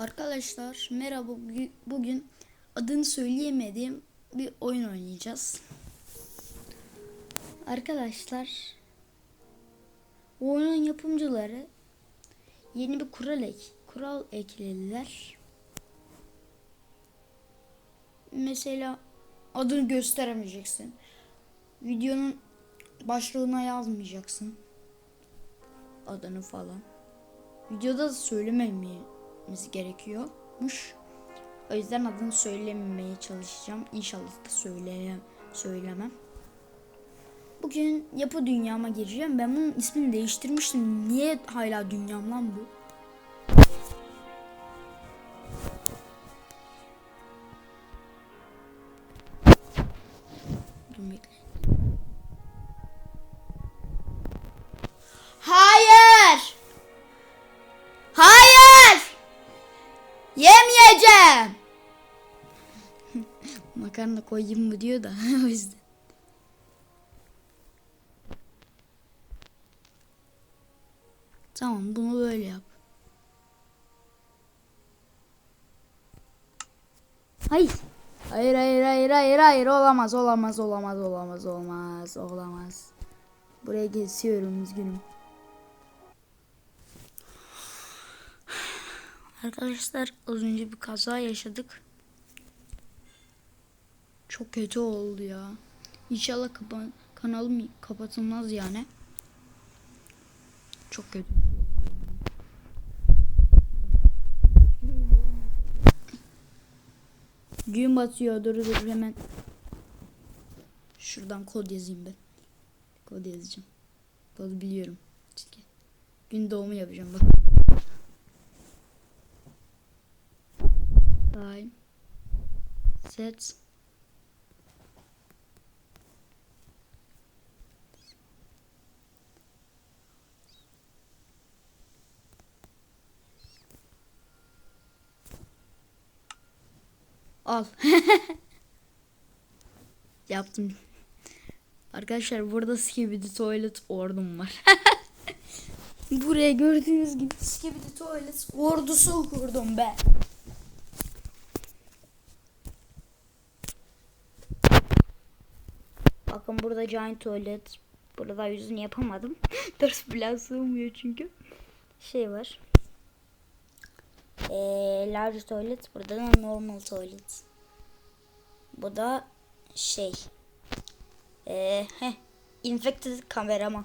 Arkadaşlar merhaba Bugü- bugün adını söyleyemediğim bir oyun oynayacağız. Arkadaşlar bu oyunun yapımcıları yeni bir kural ek kural eklediler. Mesela adını gösteremeyeceksin. Videonun başlığına yazmayacaksın. Adını falan. Videoda da söylemememiz gerekiyormuş. O yüzden adını söylememeye çalışacağım. İnşallah da söyleye, söylemem. Bugün yapı dünyama gireceğim. Ben bunun ismini değiştirmiştim. Niye hala dünyam lan bu? Makarna koyayım mı diyor da o yüzden. Tamam bunu böyle yap. Hayır. Hayır hayır hayır hayır hayır olamaz olamaz olamaz olamaz olamaz olamaz. Buraya geçiyorum üzgünüm. Arkadaşlar az önce bir kaza yaşadık. Çok kötü oldu ya. İnşallah kapa kanalım kapatılmaz yani. Çok kötü. Gün batıyor. Dur dur hemen. Şuradan kod yazayım ben. Kod yazacağım. Kodu biliyorum. Çünkü gün doğumu yapacağım bak. Time. Set. Al. Yaptım. Arkadaşlar burada Skibidi Toilet ordum var. Buraya gördüğünüz gibi Skibidi Toilet ordusu kurdum ben. Bakın burada Giant Toilet. Burada yüzünü yapamadım. Ders bile sığmıyor çünkü. Şey var. Ee, large toilet. Burada da normal toilet. Bu da şey. Ee, heh, infected kameraman.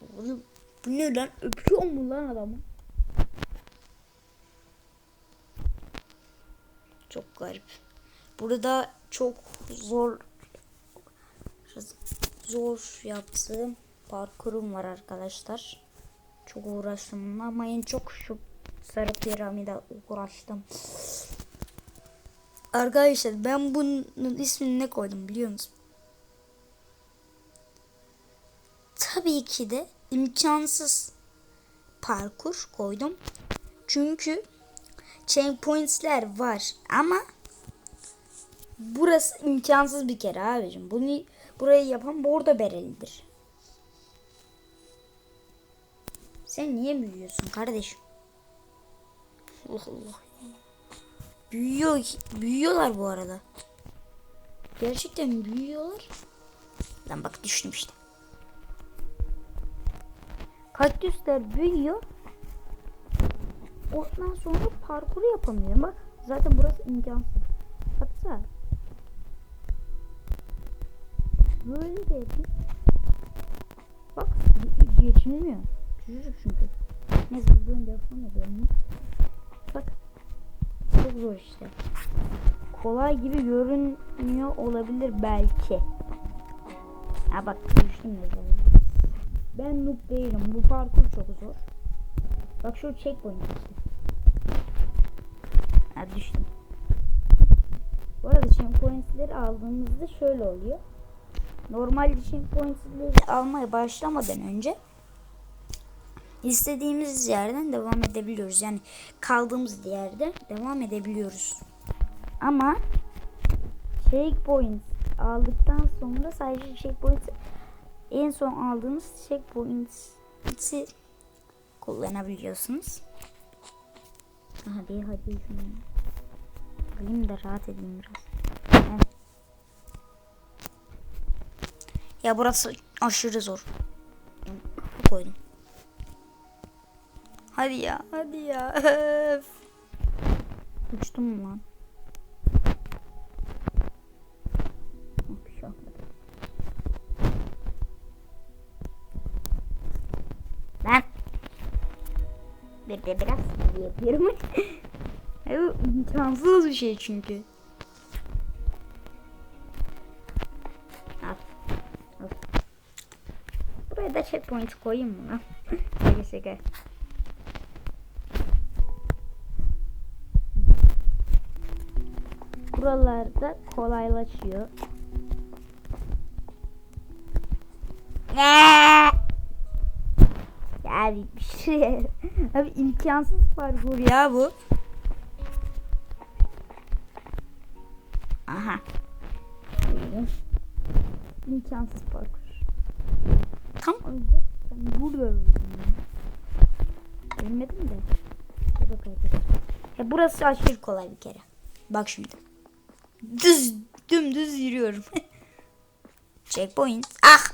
bu, bu ne lan? Öpüyor mu lan adamı? Çok garip. Burada çok zor zor yaptığım parkurum var arkadaşlar. Çok uğraştım ama en çok şu sarı piramide uğraştım. Arkadaşlar ben bunun ismini ne koydum biliyor musun? Tabii ki de imkansız parkur koydum. Çünkü checkpoints'ler var ama burası imkansız bir kere abicim. Bunu burayı yapan bordo berelidir. Sen niye büyüyorsun kardeşim? Allah Allah. Büyüyor, büyüyorlar bu arada. Gerçekten büyüyorlar. Lan bak düştüm işte. Kaktüsler büyüyor. Ondan sonra parkuru yapamıyorum. Bak zaten burası imkansız. Hatta böyle de yapayım. Bak ge- Küçücük çünkü. Neyse buradan devam edelim. Bak. Çok zor işte. Kolay gibi görünmüyor olabilir belki. Ha bak düştüm mesela. Ben noob değilim. Bu parkur çok zor. Bak şu checkpoint işte. Ha düştüm. Bu arada checkpointleri aldığımızda şöyle oluyor. Normalde checkpointleri almaya başlamadan önce istediğimiz yerden devam edebiliyoruz. Yani kaldığımız yerde devam edebiliyoruz. Ama checkpoint aldıktan sonra sadece checkpoint en son aldığımız checkpoint'i kullanabiliyorsunuz. Hadi hadi şunu. Alayım da rahat edeyim biraz. Ya burası aşırı zor. Koydum. Hadi ya, hadi ya. Öf. Uçtum lan? Bir şey. Ben bir de biraz yapıyorum. İmkansız bir şey çünkü. Buraya da checkpoint koyayım mı? şaka şaka. Buralarda kolaylaşıyor. Ya bir şey. Abi imkansız parkur ya bu. Aha. İmkansız parkur. Tam olacak. Ben burada öldüm. Ölmedim de. Burada kaybettim. Ya burası aşırı kolay bir kere. Bak şimdi. Düz dümdüz yürüyorum. Checkpoint. Ah!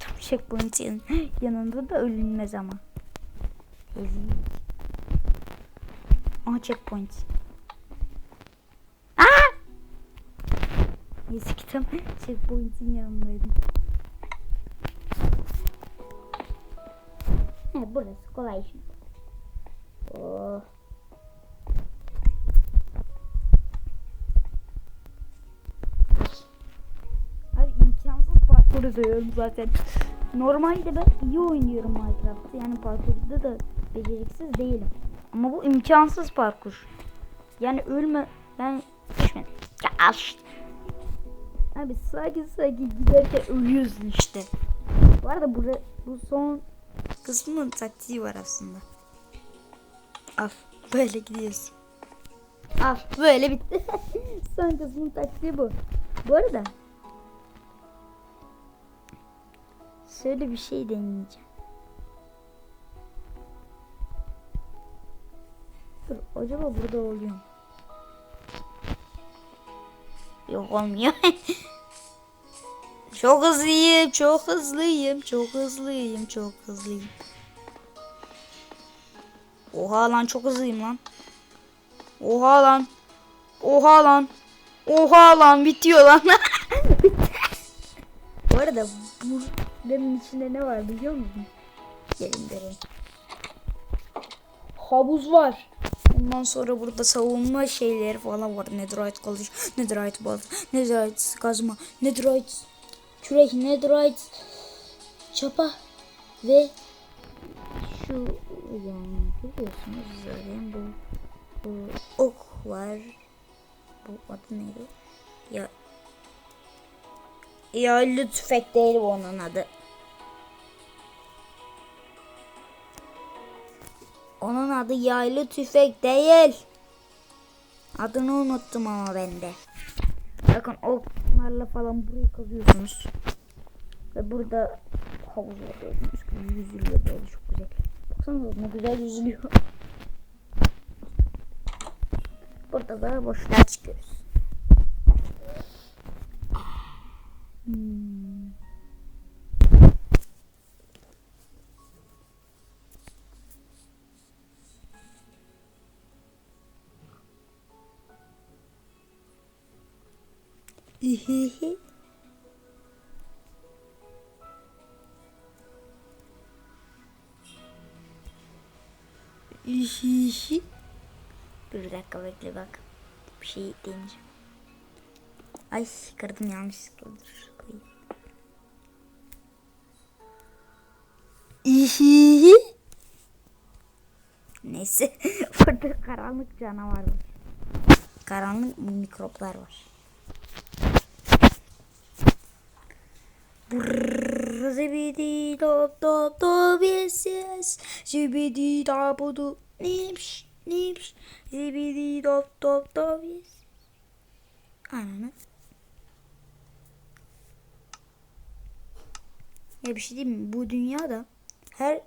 Tam checkpoint'in yanında da ölünmez ama. Aha checkpoint. Aa! Neyse ki tam checkpoint'in yanındaydım. He burası kolay şimdi. Oh. Abi imkansız parkuru diyorum zaten. Normalde ben iyi oynuyorum Minecraft'ta. Yani parkurda da beceriksiz değilim. Ama bu imkansız parkur. Yani ölme... Yani düşmedim. Ya aş. Abi sakin sakin giderken ölüyorsun işte. Bu arada bu, bu son kısmın taktiği var aslında. Al böyle gidiyorsun. Al böyle bitti. son kısmın taktiği bu. Bu arada şöyle bir şey deneyeceğim. Dur acaba burada oluyor mu? Yok olmuyor. çok hızlıyım, çok hızlıyım, çok hızlıyım, çok hızlıyım. Oha lan çok hızlıyım lan. Oha lan. Oha lan. Oha lan bitiyor lan. Bu arada bunun içinde ne var biliyor musun? Gelin göreyim. Havuz var. Ondan sonra burada savunma şeyleri falan var. Netherite kılıç, Netherite bal, Netherite kazma, Netherite kürek, Netherite çapa ve şu yani görüyorsunuz zaten bu, bu ok var. Bu adı neydi? Ya Yaylı tüfek değil bu onun adı. Onun adı yaylı tüfek değil. Adını unuttum ama ben de. Bakın oklarla falan burayı kazıyorsunuz. Ve burada havuz var gördüğünüz yüzülüyor böyle çok güzel. Baksana ne güzel yüzülüyor. Burada da boşluğa çıkıyoruz. Hmm. Hihihi. Hihihi. Bir dakika bekle bak. Bir şey deneyeceğim. Ay kırdım yanlışlıkla. Dur koyayım. İhihi. Neyse. Burada karanlık canavar var. Karanlık mikroplar var. Zibidi dop dop dop yes yes. Zibidi dop nips nips. Zibidi dop dop dop. Ananı. Ya bir şey diyeyim mi? Bu dünyada her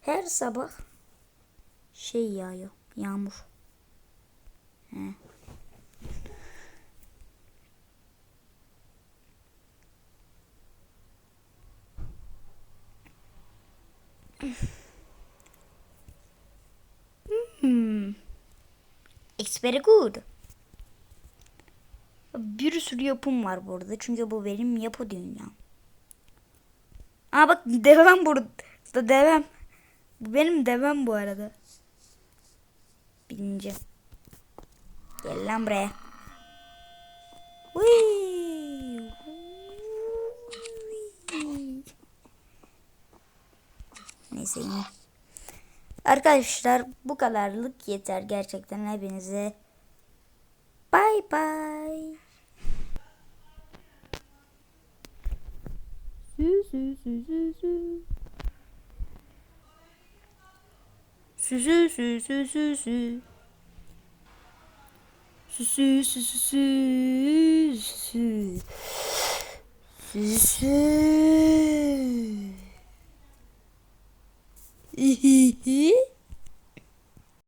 her sabah şey yağıyor. Yağmur. He. Hmm. It's very good. Bir sürü yapım var burada. Çünkü bu benim yapı dünyam. Aa bak devem burada. Devem. Bu benim devem bu arada. Birinci. Gel lan buraya. Whee! Neyse yine. Arkadaşlar bu kadarlık yeter gerçekten hepinize. Bye bye. Sü sü sü sü sü. Sü sü sü sü sü sü. Sü sü sü sü sü sü. Sü sü. Hihihi.